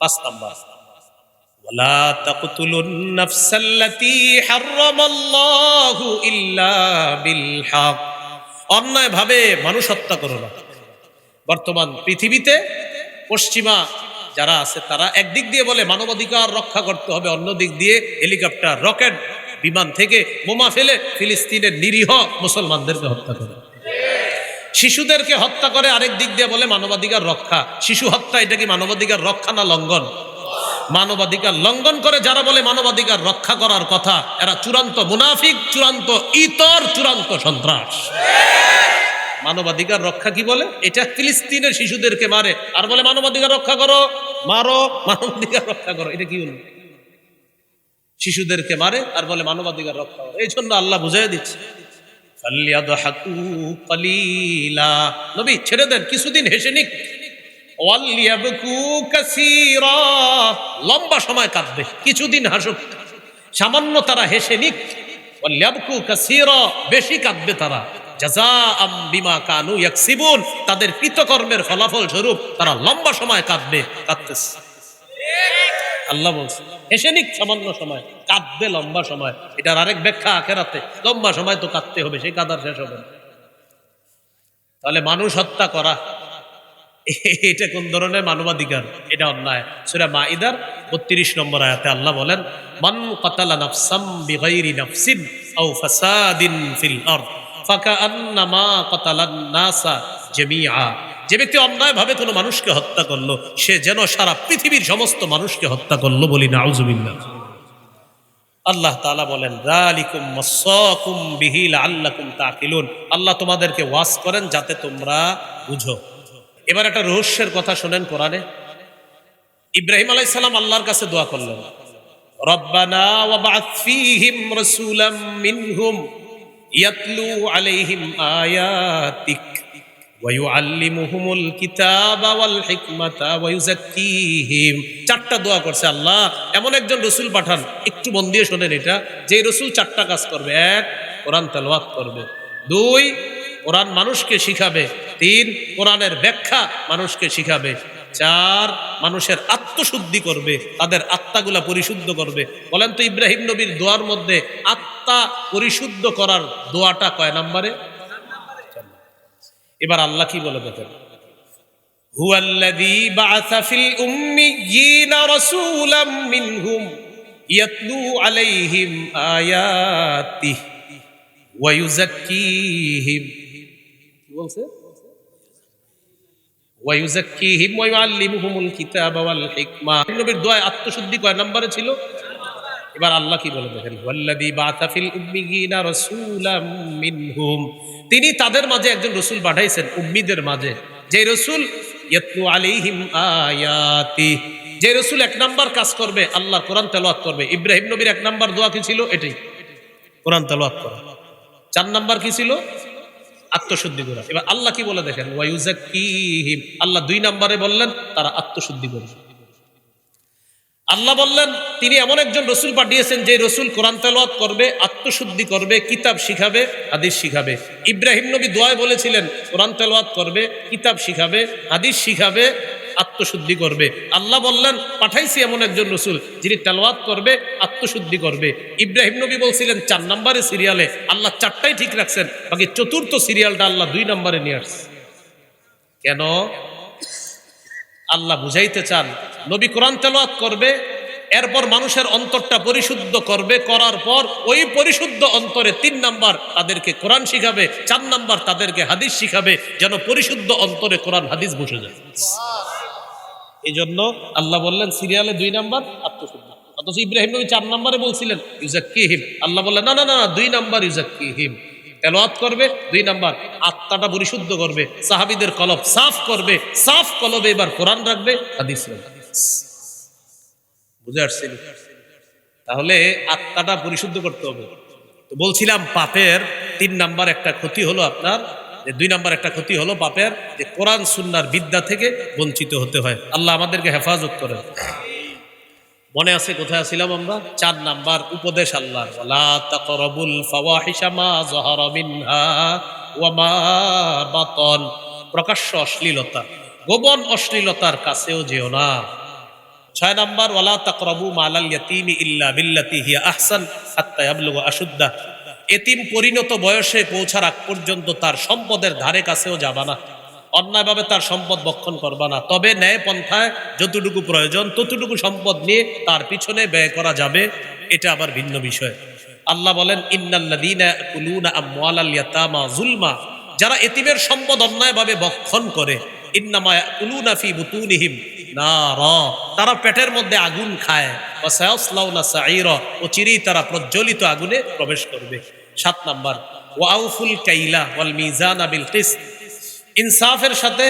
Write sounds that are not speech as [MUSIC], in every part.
পাঁচ নাম্বার ولا تقتلوا النفس التي حرم الله إلا بالحق অন্যায় ভাবে মানুষ হত্যা করো না বর্তমান পৃথিবীতে পশ্চিমা যারা আছে তারা একদিক দিয়ে বলে মানবাধিকার রক্ষা করতে হবে অন্য দিক দিয়ে হেলিকপ্টার রকেট বিমান থেকে বোমা ফেলে ফিলিস্তিনের নিরীহ মুসলমানদেরকে হত্যা করে শিশুদেরকে হত্যা করে আরেক দিক দিয়ে বলে মানবাধিকার রক্ষা। শিশু হত্যা, এটা কি মানবাধিকার রক্ষা না লঙ্ঘন? মানবাধিকার লঙ্ঘন করে যারা বলে মানবাধিকার রক্ষা করার কথা, এরা চূড়ান্ত মুনাফিক, চূড়ান্ত ইতর, চূড়ান্ত সন্ত্রাস। মানবাধিকার রক্ষা কি বলে? এটা ফিলিস্তিনের শিশুদেরকে মারে। আর বলে মানবাধিকার রক্ষা করো, মারো, মানবাধিকার রক্ষা করো। এটা কি হলো? শিশুদেরকে মারে আর বলে মানবাধিকার রক্ষা করো। এই জন্য আল্লাহ বুঝাই দিচ্ছে। নবী, ছেড়ে দেন, কিছুদিন হেসে নিক। লম্বা সময় কাঁদবে, কিছুদিন হাসুক। সামান্য তারা হেসে নিক। বেশি কাঁদবে তারা। তাদের কৃতকর্মের ফলাফল স্বরূপ তারা লম্বা সময় কাঁদবে, কাঁদতেছে। আল্লাহ বলছে, হেসে নিক সামান্য সময়। কাঁদবে লম্বা সময়। এটার আরেক ব্যাখ্যা আখেরাতে। লম্বা সময় তো কাঁদতে হবে, সেই কাদার শেষ হবে না। তাহলে মানুষ হত্যা করা, এটা কোন ধরনের মানবাধিকার? এটা অন্যায়। সুরা মাইদার বত্রিশ নম্বর আয়াতে আল্লাহ বলেন, মান বিগাইরি আও ফাসাদিন ফিল নাসা যে ব্যক্তি অন্যায় ভাবে কোনো মানুষকে হত্যা করল, সে যেন সারা পৃথিবীর সমস্ত মানুষকে হত্যা করল বলি নাউজুবিল্লাহ। আল্লাহ তাআলা বলেন যালিকুম মাসাকুম বিহি লাআল্লাকুম তাকিলুন। আল্লাহ তোমাদেরকে ওয়াজ করেন যাতে তোমরা বুঝো। এবার একটা রহস্যের কথা শোনেন কোরআনে। ইব্রাহিম আলাইহিস সালাম আল্লাহর কাছে দোয়া করলেন, রব্বানা মিনহুম ইয়াতলু আলাইহিম আয়াতিক। ওয়ায়ুআল্লিমুহুমুল কিতাবা ওয়াল হিকমাতা ওয়ায়ুযাক্কিহিম চারটা দোয়া করছে আল্লাহ। এমন একজন রসুল পাঠান। একটু মন দিয়ে শোনেন এটা। যে রসুল চারটা কাজ করবে। এক, কোরআন তেলাওয়াত করবে। দুই, কোরআন মানুষকে শিখাবে। তিন, কোরআনের ব্যাখ্যা মানুষকে শিখাবে। চার, মানুষের আত্মশুদ্ধি করবে। তাদের আত্মাগুলা পরিশুদ্ধ করবে। বলেন তো ইব্রাহিম নবীর দোয়ার মধ্যে আত্মা পরিশুদ্ধ করার দোয়াটা কয় নম্বরে? এবার আল্লাহ কি বলে দেখেন? হুয়াল্লাযী বাআসা ফিল উম্মিয়িনা মিনহুম ইয়াতলু আলাইহিম আয়াতিহি ওয়া ইউযাক্কিহিম। কি বলছে? ওয়া ইউযাক্কিহিম ওয়া ইউআল্লিমুহুমুল কিতাবা ওয়াল আত্মশুদ্ধি কয় নম্বরে ছিল? এবার আল্লাহ কি বলে দেখেন, ওয়াল্লাযী বাআথা ফিল উম্মিয়িনা রাসূলাম মিনহুম। তিনি তাদের মাঝে একজন রসুল পাঠাইছেন, উম্মিদের মাঝে। যে রসুল, ইয়াতলু আলাইহিম আয়াতি। যে রসুল এক নাম্বার কাজ করবে, আল্লাহর কোরআন তেলাওয়াত করবে। ইব্রাহিম নবীর এক নাম্বার দোয়া কি ছিল? এটাই। কোরআন তেলাওয়াত করা। চার নাম্বার কি ছিল? আত্মশুদ্ধি করা। এবার আল্লাহ কি বলে দেখেন ওয়ায়ুজাক্কিহিম আল্লাহ দুই নাম্বারে বললেন, তারা আত্মশুদ্ধি করবে। আল্লাহ বললেন, তিনি এমন একজন রসুল পাঠিয়েছেন যে রসুল কোরআন তেলাওয়াত করবে, আত্মশুদ্ধি করবে, কিতাব শিখাবে, হাদিস শিখাবে। ইব্রাহিম নবী দোয়ায় বলেছিলেন, কোরআন তেলাওয়াত করবে, কিতাব শিখাবে, হাদিস শিখাবে, আত্মশুদ্ধি করবে। আল্লাহ বললেন, পাঠাইছি এমন একজন রসুল, যিনি তেলাওয়াত করবে, আত্মশুদ্ধি করবে। ইব্রাহিম নবী বলছিলেন, চার নম্বরে সিরিয়ালে আল্লাহ চারটাই ঠিক রাখছেন, বাকি চতুর্থ সিরিয়ালটা আল্লাহ দুই নম্বরে নিয়ে আসছে। কেন? আল্লাহ বুঝাইতে চান, নবী কোরআন তেলাওয়াত করবে, এরপর মানুষের অন্তরটা পরিশুদ্ধ করবে, করার পর ওই পরিশুদ্ধ অন্তরে তিন নাম্বার তাদেরকে কোরআন শিখাবে, চার নাম্বার তাদেরকে হাদিস শিখাবে, যেন পরিশুদ্ধ অন্তরে কোরআন, হাদিস বসে যায়। এই জন্য আল্লাহ বললেন, সিরিয়ালে দুই নাম্বার, আত্মশুদ্ধ। অথচ ইব্রাহিম নবী চার নাম্বারে বলছিলেন, ইউজাক্কিহিম। আল্লাহ বললেন না না না, দুই নাম্বার ইউজাক্কিহিম। তেলাওয়াত করবে। দুই নাম্বার, আত্মাটা পরিশুদ্ধ করবে। সাহাবীদের কলব সাফ করবে। সাফ কলবে এবার কোরআন রাখবে, হাদিস বুঝে আসছেন তাহলে আত্মাটা পরিশুদ্ধ করতে হবে। তো বলছিলাম পাপের তিন নাম্বার একটা ক্ষতি হলো আপনার, যে দুই নাম্বার একটা ক্ষতি হলো পাপের, যে কোরআন, সুন্নার বিদ্যা থেকে বঞ্চিত হতে হয়। আল্লাহ আমাদেরকে হেফাজত করে মনে আছে কোথায় ছিলাম আমরা? চার নাম্বার উপদেশ আল্লাহ ওয়ালা তাকরাবুল ফাওয়াহিশা মা যাহারা মিনহা ওয়া মা বাতন। প্রকাশ্য অশ্লীলতা, গোপন অশ্লীলতার কাছেও যেও না। ছয় নাম্বার, ওয়ালা তাকরাবু মালাল ইয়াতিমি ইল্লা বিল্লাতি হিয়া আহসান হাত্তা ইয়াবলুগা আশুদ্দা। এতিম পরিণত বয়সে পৌঁছার আগ পর্যন্ত তার সম্পদের ধারে কাছেও যাবা না। অন্যায়ভাবে তার সম্পদ বক্ষণ করবা না। তবে ন্যায় পন্থায় যতটুকু প্রয়োজন, ততটুকু সম্পদ নিয়ে তার পিছনে ব্যয় করা যাবে, এটা আবার ভিন্ন বিষয়। আল্লাহ বলেন ইয়াতামা যুলমা। যারা এতিমের সম্পদ অন্যায়ভাবে বক্ষণ করে, ইন্নামা ইয়াকুলুনা ফি বুতুনিহিম নারা। তারা পেটের মধ্যে আগুন খায় ও চিরেই তারা প্রজ্বলিত আগুনে প্রবেশ করবে। সাত নাম্বার, ওয়াউফুল কাইলা ওয়াল মিজানা বিল কিসত। ইনসাফের সাথে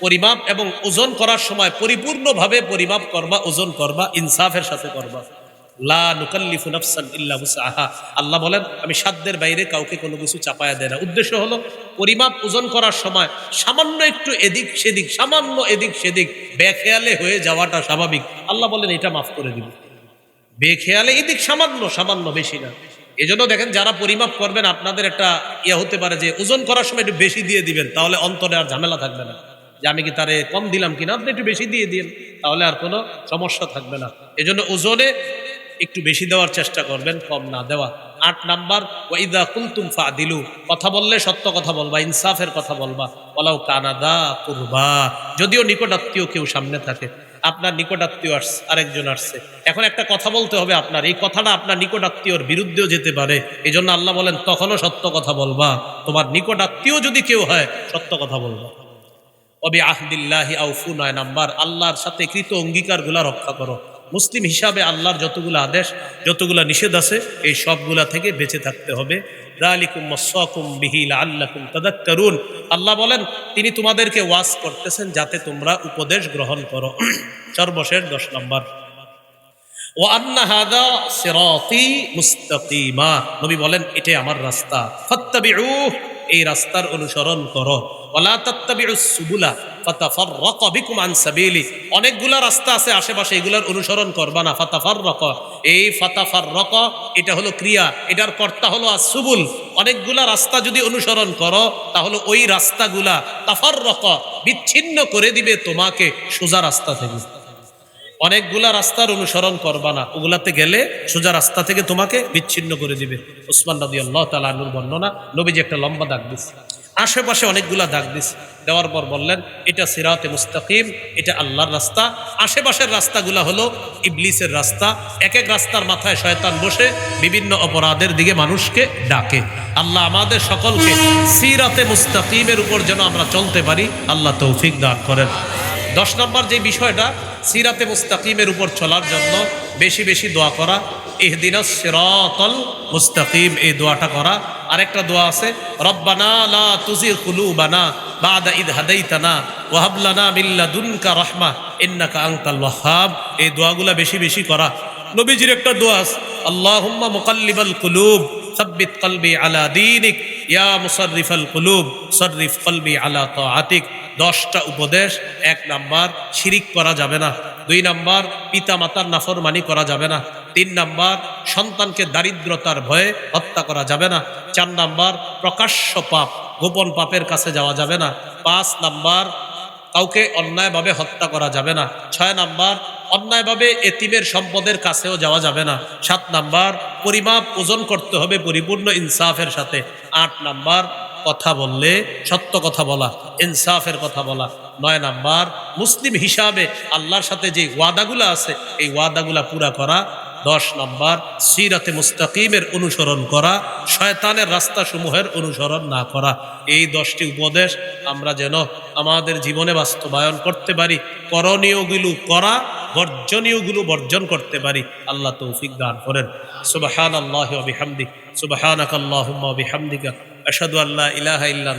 পরিমাপ এবং ওজন করার সময় পরিপূর্ণভাবে পরিমাপ করবা, ওজন করবা, ইনসাফের সাথে করবা। লা আল্লাহ বলেন, আমি সাধ্যের বাইরে কাউকে কোনো কিছু চাপায়া দেয় না। উদ্দেশ্য হলো, পরিমাপ, ওজন করার সময় সামান্য একটু এদিক সেদিক, সামান্য এদিক সেদিক বেখেয়ালে হয়ে যাওয়াটা স্বাভাবিক। আল্লাহ বলেন, এটা মাফ করে দিব। বেখেয়ালে এদিক সামান্য সামান্য বেশি না। এজন্য দেখেন যারা পরিমাপ করবেন, আপনাদের একটা ইয়ে হতে পারে যে ওজন করার সময় একটু বেশি দিয়ে দিবেন, তাহলে অন্তরে আর ঝামেলা থাকবে না। যে আমি কি তারে কম দিলাম কিনা, আপনি একটু বেশি দিয়ে দিন, তাহলে আর কোনো সমস্যা থাকবে না। এজন্য ওজনে একটু বেশি দেওয়ার চেষ্টা করবেন, কম না দেওয়া। আট নাম্বার ওয়াইদা কুলতুম ফাদিলু, কথা বললে সত্য কথা বলবা, ইনসাফের কথা বলবা। বলাও কানাদা কুরবা, যদিও নিকটাত্মীয় কেউ সামনে থাকে। আপনার নিকটাত্মীয় আসছে আরেকজন আসছে। এখন একটা কথা বলতে হবে আপনার। এই কথাটা আপনার নিকটাত্মীয়র বিরুদ্ধেও যেতে পারে। এই জন্য আল্লাহ বলেন, তখনও সত্য কথা বলবা। তোমার নিকটাত্মীয় যদি কেউ হয়, সত্য কথা বলবা। অবি আহদিল্লাহি আউফু, নয় নাম্বার, আল্লাহর সাথে কৃত অঙ্গীকারগুলা রক্ষা করো। মুসলিম হিসাবে আল্লাহর যতগুলো আদেশ, যতগুলো নিষেধ আছে, এই সবগুলা থেকে বেঁচে থাকতে হবে। দালিকুম মসাকুম বিহিল আল্লাহ বলেন, তিনি তোমাদেরকে ওয়াজ করতেছেন যাতে তোমরা উপদেশ গ্রহণ করো। [CLEARS THROAT] সর্বশেষ দশ নম্বর। ও আন্না হাদা সিরাতি মুস্তাকিমা। নবী বলেন, এটাই আমার রাস্তা। ফাত্তাবিউ এই রাস্তার অনুসরণ করো। ওয়ালা তাত্তাবিউস সুবুলা। ফাতাফাররাকা বিকুম আন সাবিলি। অনেকগুলা রাস্তা আছে আশেপাশে, এগুলার অনুসরণ করবা না। ফাতাফাররাকা। এই ফাতাফাররাকা, এটা হলো ক্রিয়া। এটার কর্তা হলো আসুবুল অনেকগুলা রাস্তা যদি অনুসরণ করো, তাহলে ওই রাস্তাগুলা তাফাররাকা, বিচ্ছিন্ন করে দিবে তোমাকে সোজা রাস্তা থেকে। অনেকগুলা রাস্তার অনুসরণ করবা না। ওগুলাতে গেলে সোজা রাস্তা থেকে তোমাকে বিচ্ছিন্ন করে দিবে। ওসমান নদী আল্লাহ তালুর বর্ণনা, নবীজি একটা লম্বা দাগ দিস আশেপাশে অনেকগুলা দাগ দিস দেওয়ার পর বললেন, এটা সিরাতে মুস্তাকিম, এটা আল্লাহর রাস্তা। আশেপাশের রাস্তাগুলা হলো ইবলিসের রাস্তা। এক এক রাস্তার মাথায় শয়তান বসে বিভিন্ন অপরাধের দিকে মানুষকে ডাকে। আল্লাহ আমাদের সকলকে সিরাতে মুস্তাকিমের উপর যেন আমরা চলতে পারি, আল্লাহ তৌফিক দান করেন। দশ নম্বর যে বিষয়টা, সিরাতে মুস্তাকিমের উপর চলার জন্য বেশি বেশি দোয়া করা ইহদিনা সিরাতল মুস্তাকিম, এই দোয়াটা করা। আরেকটা দোয়া আছে, রব্বানা লা তুজির কুলুবানা বাদা ইদ হাদাইতানা ওয়াহাব লানা মিন লাদুনকা রাহমা ইন্নাকা আনতাল ওয়াহাব। এই দোয়াগুলা বেশি বেশি করা। নবীজির একটা দোয়া আছে, আল্লাহুম্মা মুকাল্লিবাল কুলুব, সাব্বিত কলবি আলা দীনিক, ইয়া মুসাররিফাল কুলুব, সররিফ কলবি আলা তাআতিক। দশটা উপদেশ, এক নাম্বার, শিরিক করা যাবে না। দুই নাম্বার পিতা মাতার নাফরমানি করা যাবে না। তিন নাম্বার, সন্তানকে দারিদ্রতার ভয়ে হত্যা করা যাবে না। চার নাম্বার, প্রকাশ্য পাপ, গোপন পাপের কাছে যাওয়া যাবে না। পাঁচ নাম্বার, কাউকে অন্যায়ভাবে হত্যা করা যাবে না। ছয় নাম্বার, অন্যায়ভাবে এতিমের সম্পদের কাছেও যাওয়া যাবে না। সাত নাম্বার, পরিমাপ ওজন করতে হবে পরিপূর্ণ ইনসাফের সাথে। আট নাম্বার, কথা বললে সত্য কথা বলা, ইনসাফের কথা বলা। নয় নাম্বার, মুসলিম হিসাবে আল্লাহর সাথে যে ওয়াদাগুলা আছে, এই ওয়াদাগুলা পুরা করা দশ নম্বর, সিরাতে মুস্তাকিমের অনুসরণ করা, শয়তানের রাস্তাসমূহের অনুসরণ না করা। এই দশটি উপদেশ আমরা যেন আমাদের জীবনে বাস্তবায়ন করতে পারি, করণীয়গুলো করা, বর্জনীয়গুলো বর্জন করতে পারি। আল্লাহ তৌফিক দান করেন। সুবাহান আল্লাহ বিহামদিক সুবাহানাক আল্লাহুম্মা বিহামদিকা, আশহাদু আল্লা ইলাহা ইল্লা